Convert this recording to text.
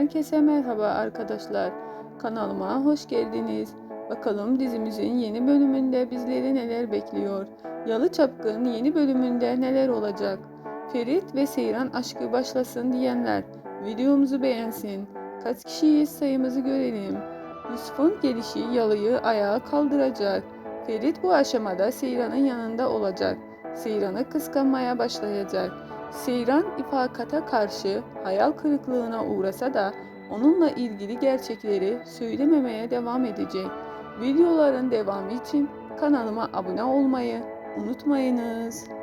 Herkese merhaba arkadaşlar. Kanalıma hoş geldiniz. Bakalım dizimizin yeni bölümünde bizleri neler bekliyor? Yalı Çapkın yeni bölümünde neler olacak? Ferit ve Seyran aşkı başlasın diyenler videomuzu beğensin. Kaç kişiyiz sayımızı görelim. Yusuf'un gelişi Yalı'yı ayağa kaldıracak. Ferit bu aşamada Seyran'ın yanında olacak. Seyran'ı kıskanmaya başlayacak. Seyran ifakata karşı hayal kırıklığına uğrasa da onunla ilgili gerçekleri söylememeye devam edecek. Videoların devamı için kanalıma abone olmayı unutmayınız.